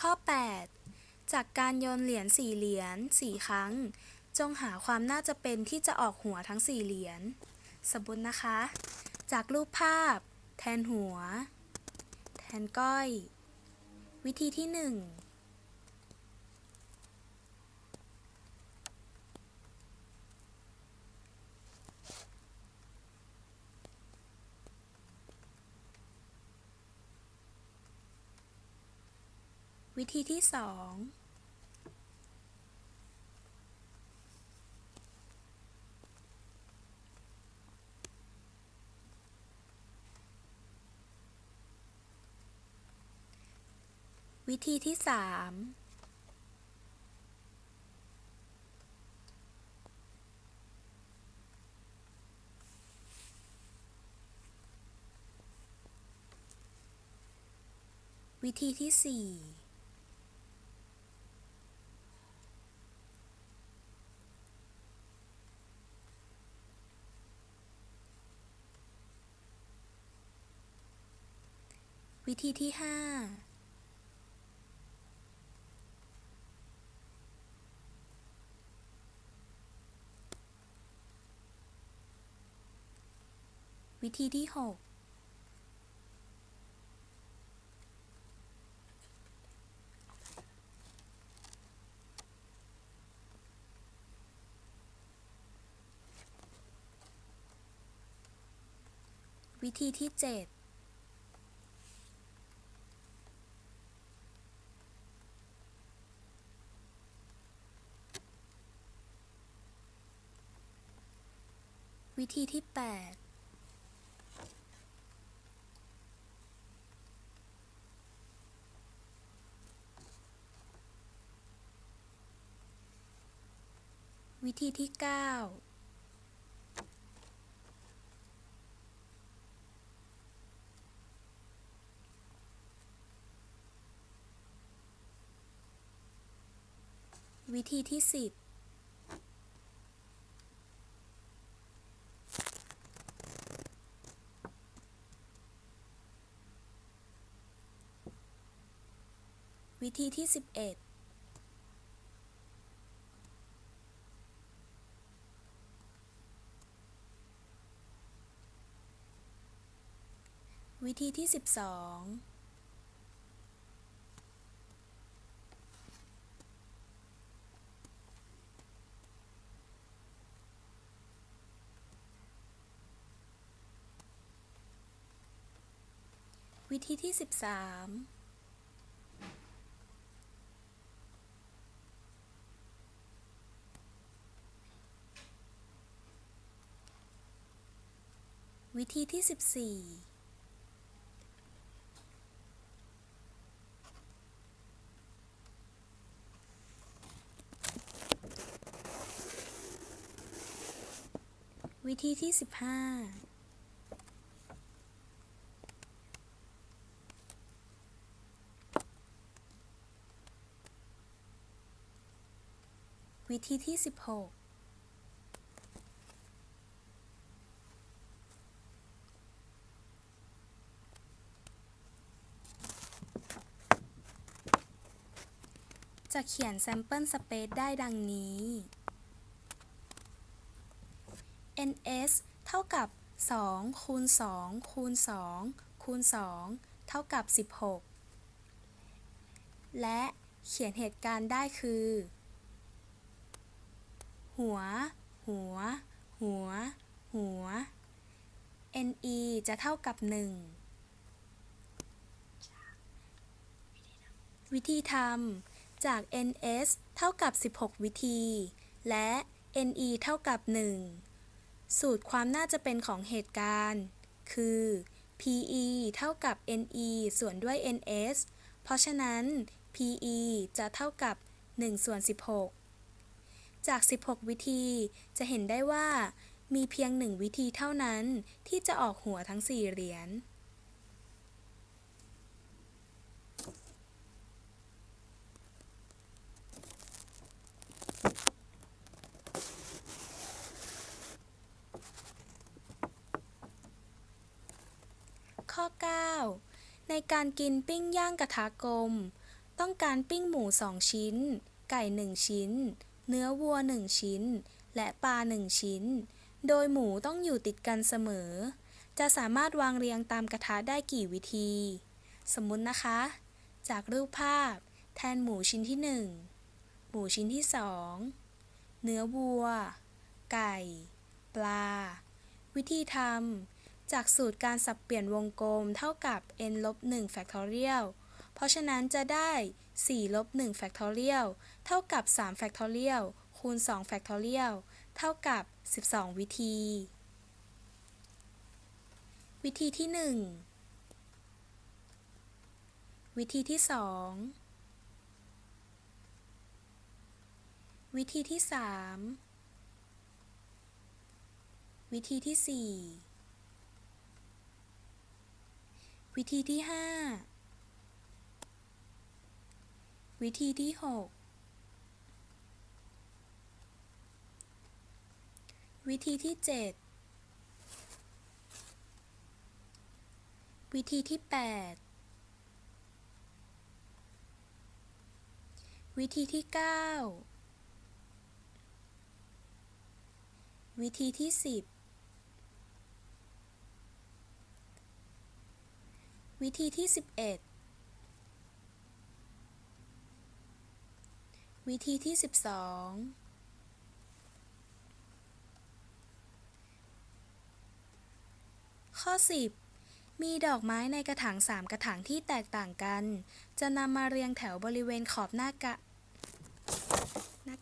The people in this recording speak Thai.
ข้อ 8 จากการโยนเหรียญสี่เหรียญสี่ครั้ง จงหาความน่าจะเป็นที่จะออกหัวทั้งสี่เหรียญสมมตินะคะ จากรูปภาพ แทนหัว แทนก้อย วิธีที่ 1 วิธีที่2วิธีที่3วิธีที่4 วิธีที่ 5 วิธีที่ 6วิธีที่ 7 วิธีที่ 8วิธีที่ 9 วิธีที่ 10 วิธีที่ 11วิธีที่ 12 วิธีที่ 13 วิธีที่ 14 วิธีที่ 15วิธีที่ 16 จะเขียน sample space ได้ดังนี้ ns เท่ากับ 2 คูณ 2 คูณ 2 คูณ 2 เท่ากับ 16 และเขียนเหตุการณ์ได้คือ หัว หัว หัว หัว ne จะเท่ากับ 1 วิธีทำ จาก ns เท่ากับ 16 วิธี และ ne เท่ากับ 1 สูตรความน่าจะเป็นของเหตุการณ์ คือ pe เท่ากับ ne ส่วนด้วย ns เพราะฉะนั้น pe จะเท่ากับ 1 ส่วน 16 จาก 16 วิธี จะเห็นได้ว่ามีเพียงหนึ่งวิธีเท่านั้นที่จะออกหัวทั้ง4เหรียญ ข้อ 9 ในการกินปิ้งย่างกระทะกลม ต้องการปิ้งหมู 2 ชิ้น ไก่ 1 ชิ้น เนื้อวัว 1 ชิ้น และปลา 1 ชิ้น โดยหมูต้องอยู่ติดกันเสมอ จะสามารถวางเรียงตามกระทะได้กี่วิธี สมมุตินะคะ จากรูปภาพ แทนหมูชิ้นที่ 1 หมูชิ้นที่ 2 เนื้อวัว ไก่ ปลา วิธีทำ จากสูตรการสับเปลี่ยนวงกลมเท่ากับ n ลบ1 factorial เพราะฉะนั้นจะได้4ลบ1 factorial เท่ากับ3 factorial คูณ2 factorial เท่ากับ 12 วิธี วิธีที่ 1 วิธีที่ 2 วิธีที่ 3 วิธีที่ 4 วิธีที่ 5 วิธีที่ 6 วิธีที่ 7 วิธีที่ 8 วิธีที่ 9 วิธีที่ 10 วิธีที่ 11 วิธีที่ 12 ข้อ 10 มีดอกไม้ในกระถาง 3 กระถางที่แตกต่างกัน จะนำมาเรียงแถวบริเวณขอบหน้ากระ